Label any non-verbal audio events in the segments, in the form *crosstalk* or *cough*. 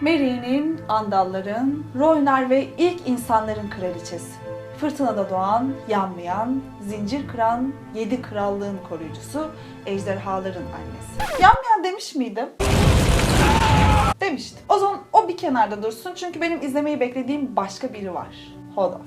Merry'nin, Andalların, Roynar ve ilk insanların kraliçesi. Fırtınada doğan, yanmayan, zincir kıran, yedi krallığın koruyucusu, ejderhaların annesi. Yanmayan demiş miydim? Demiştim. O zaman o bir kenarda dursun çünkü benim izlemeyi beklediğim başka biri var. Hodor.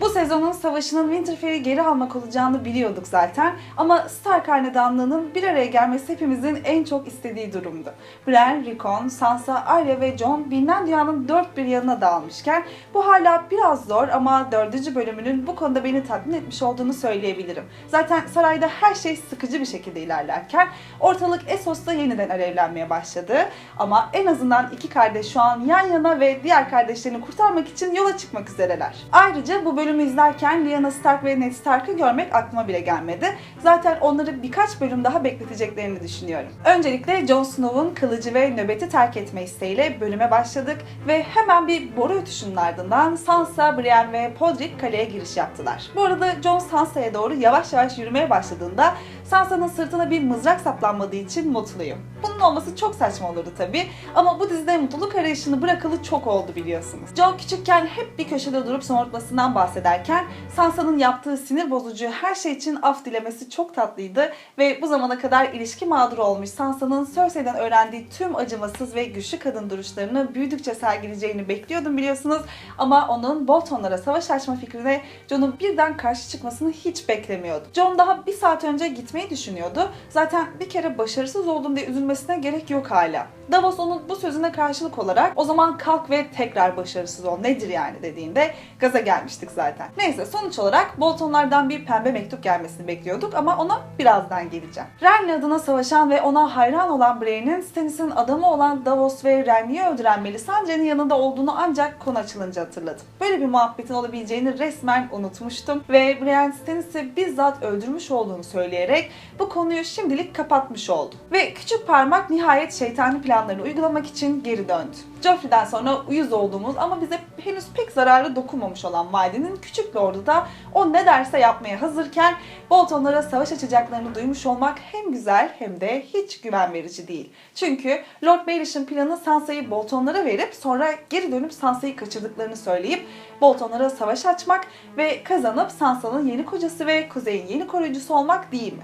Bu sezonun savaşının Winterfell'i geri almak olacağını biliyorduk zaten ama Stark Hanedanlığı'nın bir araya gelmesi hepimizin en çok istediği durumdu. Bran, Rickon, Sansa, Arya ve Jon bilinen dünyanın dört bir yanına dağılmışken bu hala biraz zor ama dördüncü bölümünün bu konuda beni tatmin etmiş olduğunu söyleyebilirim. Zaten sarayda her şey sıkıcı bir şekilde ilerlerken ortalık Essos'ta yeniden alevlenmeye başladı ama en azından iki kardeş şu an yan yana ve diğer kardeşlerini kurtarmak için yola çıkmak üzereler. Ayrıca bu bölümü izlerken Lyanna Stark ve Ned Stark'ı görmek aklıma bile gelmedi. Zaten onları birkaç bölüm daha bekleteceklerini düşünüyorum. Öncelikle Jon Snow'un kılıcı ve nöbeti terk etme isteğiyle bölüme başladık ve hemen bir boru ötüşünün ardından Sansa, Brienne ve Podrick kaleye giriş yaptılar. Bu arada Jon Sansa'ya doğru yavaş yavaş yürümeye başladığında Sansa'nın sırtına bir mızrak saplanmadığı için mutluyum. Bunun olması çok saçma olurdu tabii ama bu dizide mutluluk arayışını bırakalı çok oldu biliyorsunuz. Jon küçükken hep bir köşede durup somurtmasından bahsederken Sansa'nın yaptığı sinir bozucu her şey için af dilemesi çok tatlıydı ve bu zamana kadar ilişki mağduru olmuş Sansa'nın Cersei'den öğrendiği tüm acımasız ve güçlü kadın duruşlarını büyüdükçe sergileyeceğini bekliyordum biliyorsunuz ama onun Boltonlara savaş açma fikrine Jon'un birden karşı çıkmasını hiç beklemiyordum. Jon daha bir saat önce gitmeyi düşünüyordu. Zaten bir kere başarısız oldum diye üzülmesine gerek yok hala. Davos onun bu sözüne karşılık olarak o zaman kalk ve tekrar başarısız ol nedir yani dediğinde gaza gelmiştik zaten. Neyse sonuç olarak Boltonlardan bir pembe mektup gelmesini bekliyorduk ama ona birazdan geleceğim. Renly adına savaşan ve ona hayran olan Braine'in Stannis'in adamı olan Davos ve Renly'i öldüren Melisandre'nin yanında olduğunu ancak konu açılınca hatırladım. Böyle bir muhabbetin olabileceğini resmen unutmuştum ve Brienne Stannis'i bizzat öldürmüş olduğunu söyleyerek bu konuyu şimdilik kapatmış oldu. Ve küçük parmak nihayet şeytani planlarını uygulamak için geri döndü. Joffrey'den sonra uyuz olduğumuz ama bize henüz pek zararı dokunmamış olan Valide'nin küçük lordu da o ne derse yapmaya hazırken Boltonlara savaş açacaklarını duymuş olmak hem güzel hem de hiç güven verici değil. Çünkü Lord Baelish'in planı Sansa'yı Boltonlara verip sonra geri dönüp Sansa'yı kaçırdıklarını söyleyip Boltonlara savaş açmak ve kazanıp Sansa'nın yeni kocası ve Kuzey'in yeni koruyucusu olmak değil mi?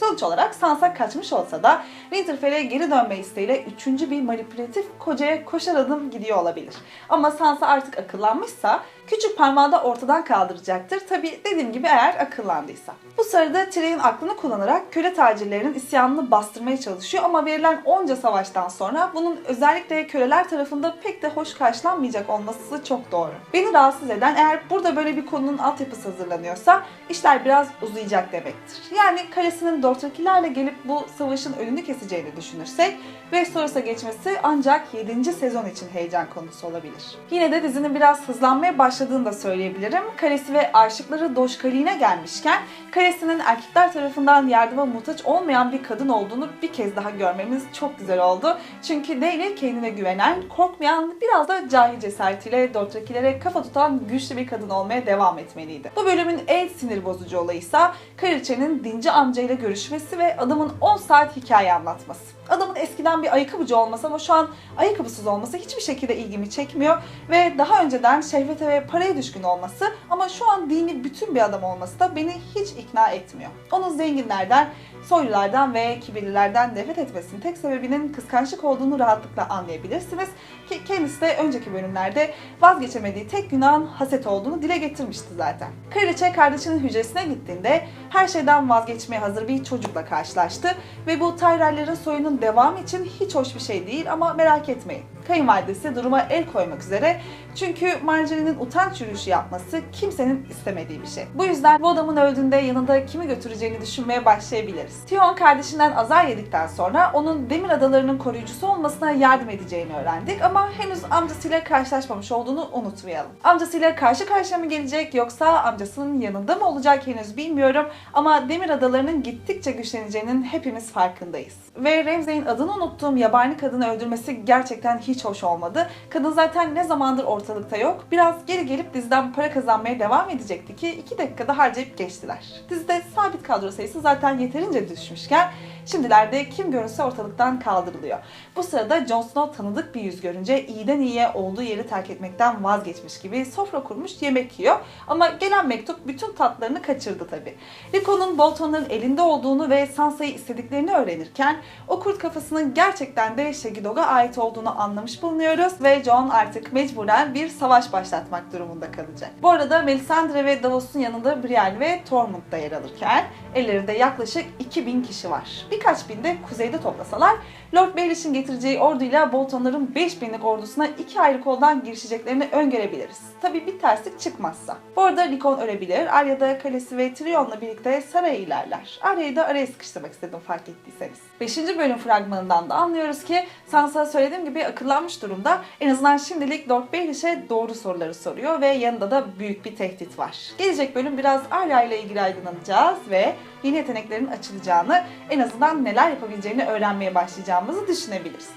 Sonuç olarak Sansa kaçmış olsa da Winterfell'e geri dönme isteğiyle üçüncü bir manipülatif kocaya koşar adım gidiyor olabilir. Ama Sansa artık akıllanmışsa küçük parmağı da ortadan kaldıracaktır. Tabi dediğim gibi eğer akıllandıysa. Bu sırada Tyrion aklını kullanarak köle tacirlerinin isyanını bastırmaya çalışıyor ama verilen onca savaştan sonra bunun özellikle köleler tarafında pek de hoş karşılanmayacak olması çok doğru. Beni rahatsız eden eğer burada böyle bir konunun altyapısı hazırlanıyorsa işler biraz uzayacak demektir. Yani kalesinin Dothrakilerle gelip bu savaşın önünü keseceğini düşünürsek Westeros'a geçmesi ancak 7. sezon için heyecan konusu olabilir. Yine de dizinin biraz hızlanmaya başladığını da söyleyebilirim. Kalesi ve aşıkları Doşkali'ne gelmişken kalesinin erkekler tarafından yardıma muhtaç olmayan bir kadın olduğunu bir kez daha görmemiz çok güzel oldu. Çünkü Daenerys kendine güvenen, korkmayan, biraz da cahil cesaretiyle Dothrakilere kafa tutan güçlü bir kadın olmaya devam etmeliydi. Bu bölümün en sinir bozucu olayıysa Kraliçenin Dinci amcayla görüşmesi ve adamın 10 saat hikaye anlatması. Adamın eskiden bir ayakkabıcı olması ama şu an ayakkabısız olması hiçbir şekilde ilgimi çekmiyor ve daha önceden şehvete ve paraya düşkün olması ama şu an dini bütün bir adam olması da beni hiç ikna etmiyor. Onun zenginlerden, soylulardan ve kibirlilerden nefret etmesinin tek sebebinin kıskançlık olduğunu rahatlıkla anlayabilirsiniz ki kendisi de önceki bölümlerde vazgeçemediği tek günahın haset olduğunu dile getirmişti zaten. Kraliçe kardeşinin hücresine gittiğinde her şeyden vazgeçmeye hazır bir çocukla karşılaştı ve bu Tyrell'lerin soyunun devamı için hiç hoş bir şey değil ama merak etmeyin. Kayınvalidesi duruma el koymak üzere çünkü Marjorie'nin utanç yürüyüşü yapması kimsenin istemediği bir şey. Bu yüzden bu adamın öldüğünde yanında kimi götüreceğini düşünmeye başlayabiliriz. Tion kardeşinden azar yedikten sonra onun Demir Adaları'nın koruyucusu olmasına yardım edeceğini öğrendik ama henüz amcasıyla karşılaşmamış olduğunu unutmayalım. Amcasıyla karşı karşıya mı gelecek yoksa amcasının yanında mı olacak henüz bilmiyorum ama Demir Adaları'nın gittikçe güçleneceğinin hepimiz farkındayız. Ve Ramsay'in adını unuttuğum yabani kadını öldürmesi gerçekten hiç hiç hoş olmadı. Kadın zaten ne zamandır ortalıkta yok. Biraz geri gelip diziden para kazanmaya devam edecekti ki 2 dakikada harcayıp geçtiler. Dizide sabit kadro sayısı zaten yeterince düşmüşken şimdilerde kim görünse ortalıktan kaldırılıyor. Bu sırada Jon Snow tanıdık bir yüz görünce iyiden iyiye olduğu yeri terk etmekten vazgeçmiş gibi sofra kurmuş yemek yiyor. Ama gelen mektup bütün tatlarını kaçırdı tabi. Rickon'un Bolton'un elinde olduğunu ve Sansa'yı istediklerini öğrenirken o kurt kafasının gerçekten de Shaggy ait olduğunu anlamış bulunuyoruz ve Jon artık mecburen bir savaş başlatmak durumunda kalacak. Bu arada Melisandre ve Davos'un yanında Brienne ve Tormund da yer alırken ellerinde yaklaşık 2000 kişi var. Birkaç bin de kuzeyde toplasalar Lord Baelish'in getireceği orduyla Boltonların 5000'lik ordusuna iki ayrı koldan girişeceklerini öngörebiliriz. Tabi bir terslik çıkmazsa. Bu arada Rickon ölebilir, Arya da kalesi ve Tyrion'la birlikte saraya ilerler. Arya'yı da araya sıkıştırmak istedim fark ettiyseniz. 5. bölüm fragmanından da anlıyoruz ki Sansa söylediğim gibi akıllanmış durumda. En azından şimdilik Lord Baelish'e doğru soruları soruyor ve yanında da büyük bir tehdit var. Gelecek bölüm biraz Arya ile ilgili aydınlanacağız ve yeni yeteneklerin açılacağını, en azından neler yapabileceğini öğrenmeye başlayacağımızı düşünebiliriz.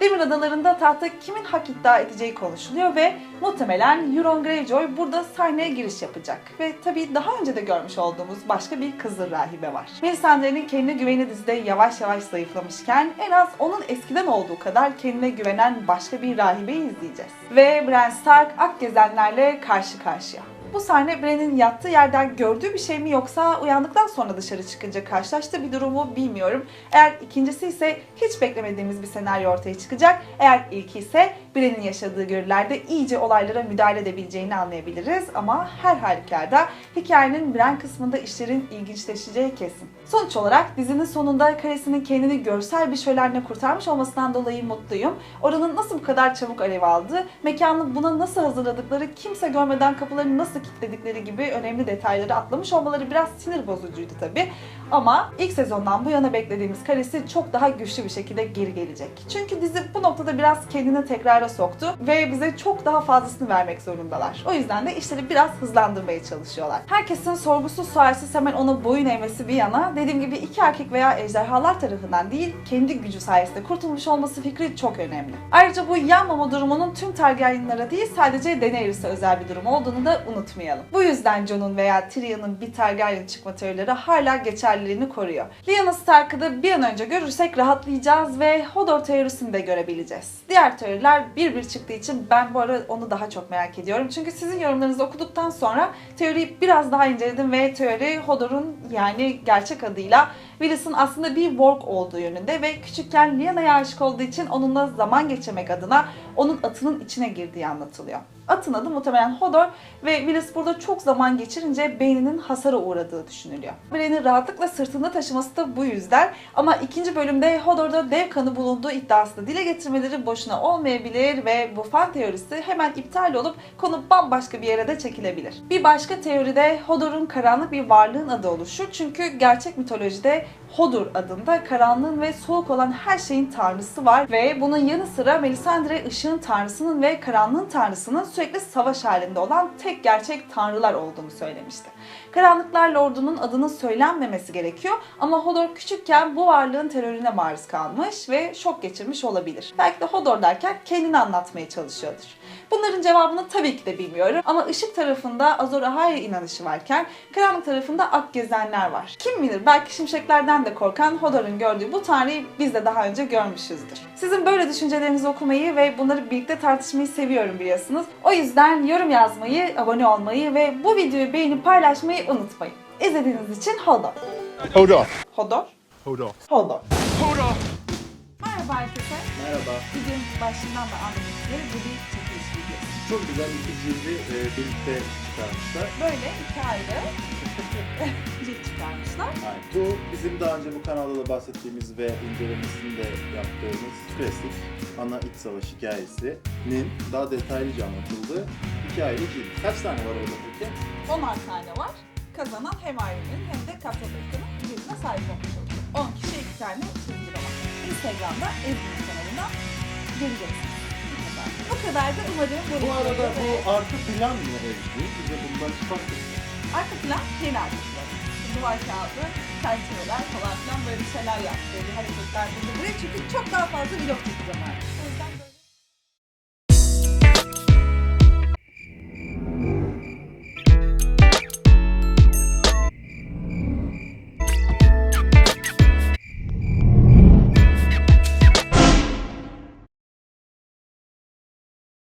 Demir Adaları'nda tahta kimin hak iddia edeceği konuşuluyor ve muhtemelen Euron Greyjoy burada sahneye giriş yapacak. Ve tabii daha önce de görmüş olduğumuz başka bir Kızıl Rahibe var. Melisandre'nin kendine güveni dizide yavaş yavaş zayıflamışken en az onun eskiden olduğu kadar kendine güvenen başka bir rahibeyi izleyeceğiz. Ve Bran Stark Akgezenlerle karşı karşıya. Bu sahne Bran'in yattığı yerden gördüğü bir şey mi yoksa uyandıktan sonra dışarı çıkınca karşılaştığı bir durumu bilmiyorum. Eğer ikincisi ise hiç beklemediğimiz bir senaryo ortaya çıkacak. Eğer ilki ise Bran'in yaşadığı görülerde iyice olaylara müdahale edebileceğini anlayabiliriz. Ama her halükarda hikayenin Bran kısmında işlerin ilginçleşeceği kesin. Sonuç olarak dizinin sonunda karesinin kendini görsel bir şölenle kurtarmış olmasından dolayı mutluyum. Oranın nasıl bu kadar çabuk alev aldığı, mekanı buna nasıl hazırladıkları, kimse görmeden kapılarını nasıl kilitledikleri gibi önemli detayları atlamış olmaları biraz sinir bozucuydu tabi. Ama ilk sezondan bu yana beklediğimiz karesi çok daha güçlü bir şekilde geri gelecek. Çünkü dizi bu noktada biraz kendini tekrara soktu ve bize çok daha fazlasını vermek zorundalar. O yüzden de işleri biraz hızlandırmaya çalışıyorlar. Herkesin sorgusuz sualsiz hemen ona boyun eğmesi bir yana dediğim gibi iki erkek veya ejderhalar tarafından değil kendi gücü sayesinde kurtulmuş olması fikri çok önemli. Ayrıca bu yanmama durumunun tüm Targaryenlara değil sadece Daenerys'e özel bir durum olduğunu da unutmayalım. Bu yüzden Jon'un veya Tyrion'un bir Targaryen çıkma teorileri hala geçerliliğini koruyor. Lyanna Stark'ı da bir an önce görürsek rahatlayacağız ve Hodor teorisini de görebileceğiz. Diğer teoriler bir bir çıktığı için ben bu ara onu daha çok merak ediyorum. Çünkü sizin yorumlarınızı okuduktan sonra teoriyi biraz daha inceledim ve teori Hodor'un yani gerçek adıyla Willis'in aslında bir Worg olduğu yönünde ve küçükken Lyanna'ya aşık olduğu için onunla zaman geçirmek adına onun atının içine girdiği anlatılıyor. Atın adı muhtemelen Hodor ve Willis burada çok zaman geçirince beyninin hasara uğradığı düşünülüyor. Bran'i rahatlıkla sırtında taşıması da bu yüzden ama ikinci bölümde Hodor'da dev kanı bulunduğu iddiası da dile getirmeleri boşuna olmayabilir ve bu fan teorisi hemen iptal olup konu bambaşka bir yere de çekilebilir. Bir başka teoride Hodor'un karanlık bir varlığın adı oluşur çünkü gerçek mitolojide Hodur adında karanlığın ve soğuk olan her şeyin tanrısı var ve bunun yanı sıra Melisandre ışığın tanrısının ve karanlığın tanrısının sürekli savaş halinde olan tek gerçek tanrılar olduğunu söylemişti. Karanlıklar Lordu'nun adının söylenmemesi gerekiyor ama Hodor küçükken bu varlığın terörüne maruz kalmış ve şok geçirmiş olabilir. Belki de Hodor derken kendini anlatmaya çalışıyordur. Bunların cevabını tabii ki de bilmiyorum ama ışık tarafında Azor Ahai'ye inanışı varken karanlık tarafında ak gezenler var. Kim bilir belki şimşeklerden de korkan Hodor'un gördüğü bu tanrıyı biz de daha önce görmüşüzdür. Sizin böyle düşüncelerinizi okumayı ve bunları birlikte tartışmayı seviyorum biliyorsunuz. O yüzden yorum yazmayı, abone olmayı ve bu videoyu beğenip paylaşmayı unutmayın. İzlediğiniz için Hodor. Hodor? Hold off. Hodor. Hold off. Merhaba herkese. Merhaba. Videonun başından da anlamak üzere bu bir. Çok güzel iki cildi e, birlikte çıkarmışlar. Böyle iki ayrı *laughs* cilt çıkarmışlar. Yani bu bizim daha önce bu kanalda da bahsettiğimiz ve incelemesini de yaptığımız klasik ana iç savaş hikayesinin daha detaylıca anlatıldığı iki ayrı cilt. Kaç tane var orada peki? 10 tane var. Kazanan hem Ironman'in hem de Amerika'nın cildine sahip olmuş olacak. 10 kişi iki tane çizgi roman. Instagram'da Ezgi'nin kanalından göreceksiniz. Bu kadar. Bu da umarım Bu arada bu arka plan mı Ezgi? Bize bundan çıkartın. Arka plan yeni arkadaşlar. Duvar kağıdı, çerçeveler falan filan böyle şeyler yaptı. Hareketler burada buraya çünkü çok daha fazla vlog çekeceğim artık. O